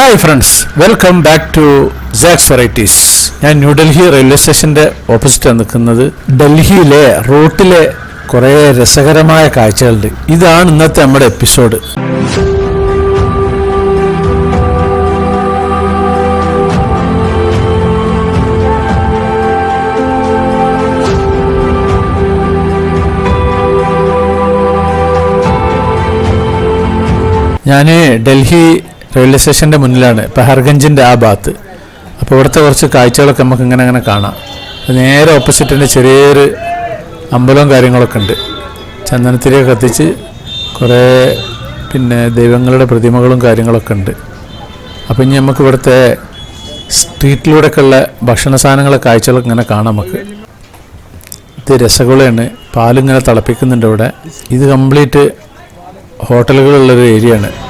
Hi friends welcome back to Jacks varieties ഞാൻ New Delhi railway സ്റ്റേഷന്റെ opposite നിൽക്കുന്നത് ഡൽഹിയിലെ റോട്ടിലെ കുറേ രസകരമായ കാഴ്ചകളുണ്ട്. ഇതാണ് ഇന്നത്തെ നമ്മുടെ എപ്പിസോഡ് ഞാൻ ഡൽഹി റെയിൽവേ സ്റ്റേഷന്റെ മുന്നിലാണ്. പെഹർഗഞ്ചിന്റെ ആ ഭാഗത്ത് അപ്പോൾ ഇവിടുത്തെ കുറച്ച് കാഴ്ചകളൊക്കെ നമുക്ക് ഇങ്ങനെ അങ്ങനെ കാണാം. നേരെ ഓപ്പോസിറ്റ് തന്നെ ചെറിയൊരു അമ്പലവും കാര്യങ്ങളൊക്കെ ഉണ്ട്. ചന്ദനത്തിരിയൊക്കെ കത്തിച്ച് കുറേ പിന്നെ ദൈവങ്ങളുടെ പ്രതിമകളും കാര്യങ്ങളൊക്കെ ഉണ്ട്. അപ്പോൾ ഇനി നമുക്ക് ഇവിടുത്തെ സ്ട്രീറ്റിലൂടെയൊക്കെ ഉള്ള ഭക്ഷണ സാധനങ്ങളെ കാഴ്ചകളൊക്കെ ഇങ്ങനെ കാണാം നമുക്ക്. ഇത് രസഗുളയാണ്. പാലിങ്ങനെ തിളപ്പിക്കുന്നുണ്ട് ഇവിടെ. ഇത് കംപ്ലീറ്റ് ഹോട്ടലുകളുള്ളൊരു ഏരിയ ആണ്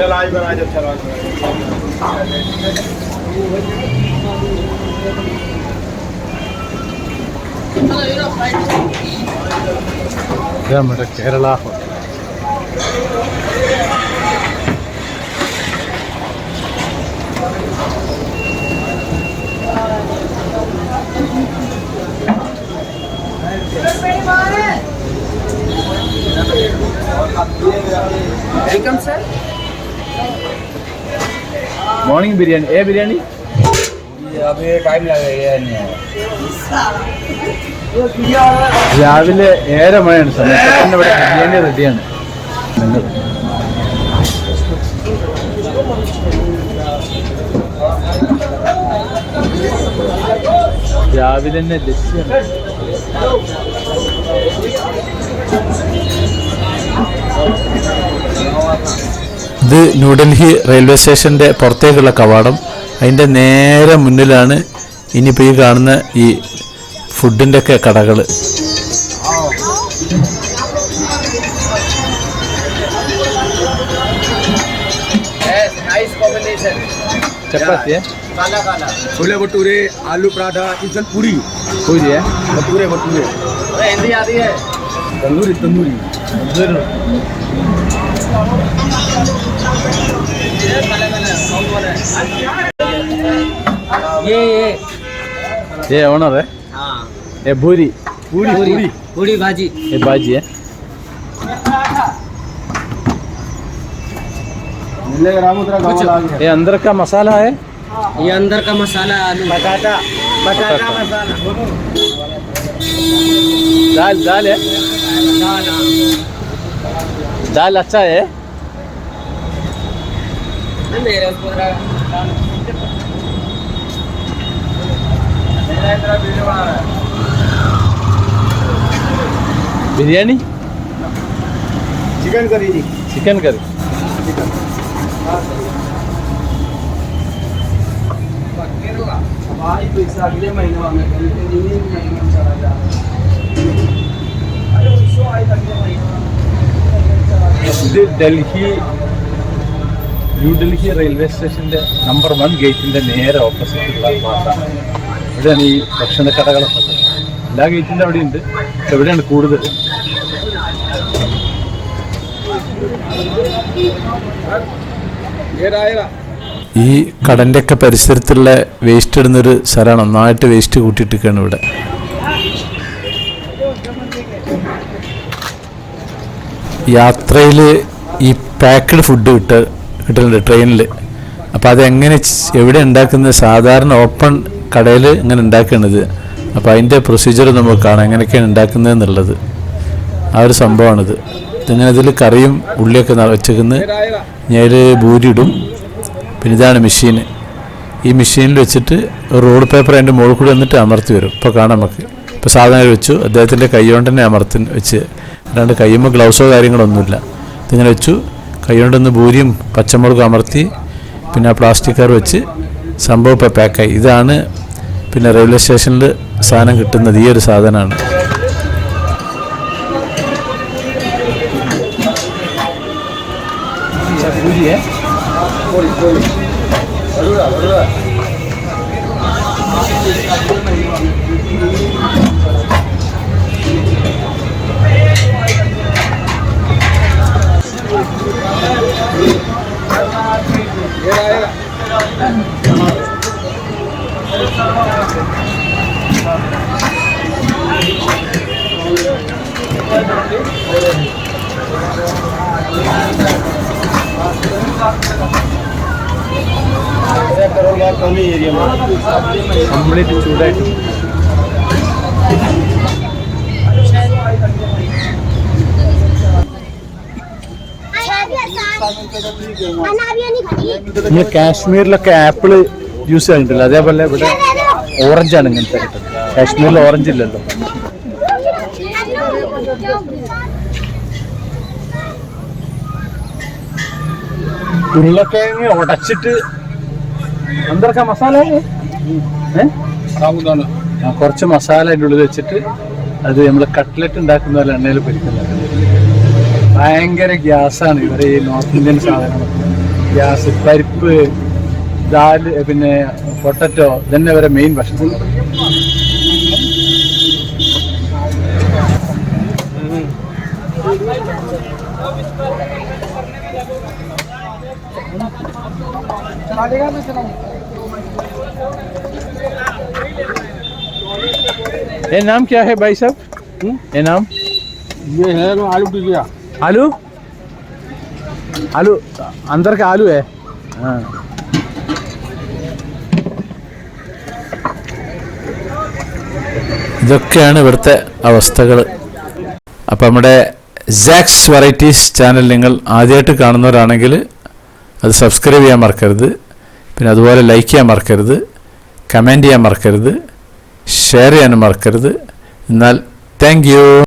चल आज बना जब चल आज क्या मेरा केरला होटल మార్నింగ్ బిర్యానీ ఏ బిర్యానీ രാവിലെ ഏറെ മഴയാണ് സമയത്ത് ഇവിടെ ബിരിയാണി റെഡിയാണ്. രാവിലെ തന്നെ ലക്ഷ്യമാണ് ഇത് ന്യൂഡൽഹി റെയിൽവേ സ്റ്റേഷൻ്റെ പുറത്തേക്കുള്ള കവാടം അതിൻ്റെ നേരെ മുന്നിലാണ് ഇനിയിപ്പോൾ ഈ കാണുന്ന ഈ ഫുഡിൻ്റെ ഒക്കെ കടകൾ नाइस कॉम्बिनेशन ചപ്പാത്തി काला काला छोले भटूरे आलू पराठा इसल पूरी പൂരിയെ भटूरे भटूरे अरे हिंदी आती है तंदूरी तंदूरी ये ये। ओनर है? हाँ। ये पूरी पूरी पूरी पूरी भाजी। ये भाजी है। ये अंदर का मसाला है? ये अंदर का मसाला आलू बटाटा बटाटा मसाला। दाल दाल है? दाल अच्छा है। बिरयानी? चिकन करी जी। Chicken curry. भाई पैसा अगले महीने में ഡൽഹി ന്യൂഡൽഹി റെയിൽവേ സ്റ്റേഷന്റെ നമ്പർ വൺ ഗേറ്റിന്റെ നേരെ ഓപ്പോസിറ്റുള്ള ഭാഗമാണ് ഇവിടെയാണ് ഈ ഭക്ഷണ കടകളൊക്കെ എല്ലാ ഗേറ്റിന്റെ അവിടെ ഉണ്ട് പക്ഷെ എവിടെയാണ് കൂടുതൽ. ഈ കടന്റെ ഒക്കെ പരിസരത്തുള്ള വേസ്റ്റ് ഇടുന്നൊരു സ്ഥലമാണ്. ഒന്നായിട്ട് വേസ്റ്റ് കൂട്ടിയിട്ടൊക്കെയാണ് ഇവിടെ. യാത്രയിൽ ഈ പാക്ക്ഡ് ഫുഡ് കിട്ട കിട്ടുന്നുണ്ട് ട്രെയിനിൽ അപ്പോൾ അതെങ്ങനെ എവിടെ ഉണ്ടാക്കുന്നത് സാധാരണ ഓപ്പൺ കടയിൽ ഇങ്ങനെ ഉണ്ടാക്കുന്നത് അപ്പോൾ അതിന്റെ പ്രൊസീജിയർ നമുക്ക് കാണാം. എങ്ങനെയൊക്കെയാണ് ഉണ്ടാക്കുന്നത് എന്നുള്ളത്. ആ ഒരു സംഭവമാണിത്. ഇങ്ങനെ ഇതിൽ കറിയും ഉള്ളിയൊക്കെ വെച്ചേക്കുന്നത് ഞാൻ ബൂരിയിടും പിന്നെ ഇതാണ് മെഷീൻ ഈ മെഷീനിൽ വെച്ചിട്ട് റോഡ് പേപ്പർ അതിന്റെ മുകളിൽ കൂടി വന്നിട്ട് അമർത്തി വരും. ഇപ്പോൾ കാണാം നമുക്ക്. ഇപ്പോൾ സാധനങ്ങൾ വെച്ചു. അദ്ദേഹത്തിന്റെ കൈ കൊണ്ട് തന്നെ അമർത്തി വെച്ച്. അല്ലാണ്ട് കയ്യുമ്പോൾ ഗ്ലൗസോ കാര്യങ്ങളൊന്നുമില്ല. ഇതിങ്ങനെ വെച്ചു. കൈകൊണ്ടൊന്ന് ഭൂരിയും പച്ചമുളകും അമർത്തി പിന്നെ ആ പ്ലാസ്റ്റിക് കവർ വെച്ച് സംഭവം ഇപ്പോൾ പാക്കായി ഇതാണ് പിന്നെ റെയിൽവേ സ്റ്റേഷനിൽ സാധനം കിട്ടുന്നത്. ഈ ഒരു സാധനമാണ്. कमी કમી એરિયામાં કમ્પ્લીટ ચૂડાય ഇങ്ങനെ കാശ്മീരിലൊക്കെ ആപ്പിൾ ജ്യൂസ് കഴിഞ്ഞിട്ടില്ല അതേപോലെ ഇവിടെ ഓറഞ്ചാണ് ഇങ്ങനത്തെ കിട്ടുന്നത്. കാശ്മീരിൽ ഓറഞ്ച് ഇല്ലല്ലോ. ഉരുളക്കിഴങ്ങ് ഉടച്ചിട്ട് എന്തൊക്കെ മസാല? കുറച്ച് മസാല അതിന്റെ ഉള്ളിൽ വെച്ചിട്ട് അത് നമ്മൾ കട്ട്ലറ്റ് ഉണ്ടാക്കുന്ന പോലെ എണ്ണയിൽ പൊരിക്കുന്നത്. ഭയങ്കര ഗ്യാസാണ് ഇവരെ ഈ നോർത്ത് ഇന്ത്യൻ സാധനങ്ങൾ ഗ്യാസ് പരിപ്പ് ദാല് പിന്നെ പൊട്ടറ്റോ ഇതന്നെ ഇവരെ മെയിൻ ഭക്ഷണം ये नाम क्या है भाई साहब ये नाम ये है ना आलू टिकिया आलू आलू अंदर का आलू है हाँ ഇതൊക്കെയാണ് ഇവിടുത്തെ അവസ്ഥകൾ അപ്പം നമ്മുടെ സാക്സ് വെറൈറ്റീസ് ചാനൽ നിങ്ങൾ ആദ്യമായിട്ട് കാണുന്നവരാണെങ്കിൽ അത് സബ്സ്ക്രൈബ് ചെയ്യാൻ മറക്കരുത് പിന്നെ അതുപോലെ ലൈക്ക് ചെയ്യാൻ മറക്കരുത് കമൻറ്റ് ചെയ്യാൻ മറക്കരുത് ഷെയർ ചെയ്യാനും മറക്കരുത് എന്നാൽ താങ്ക് യു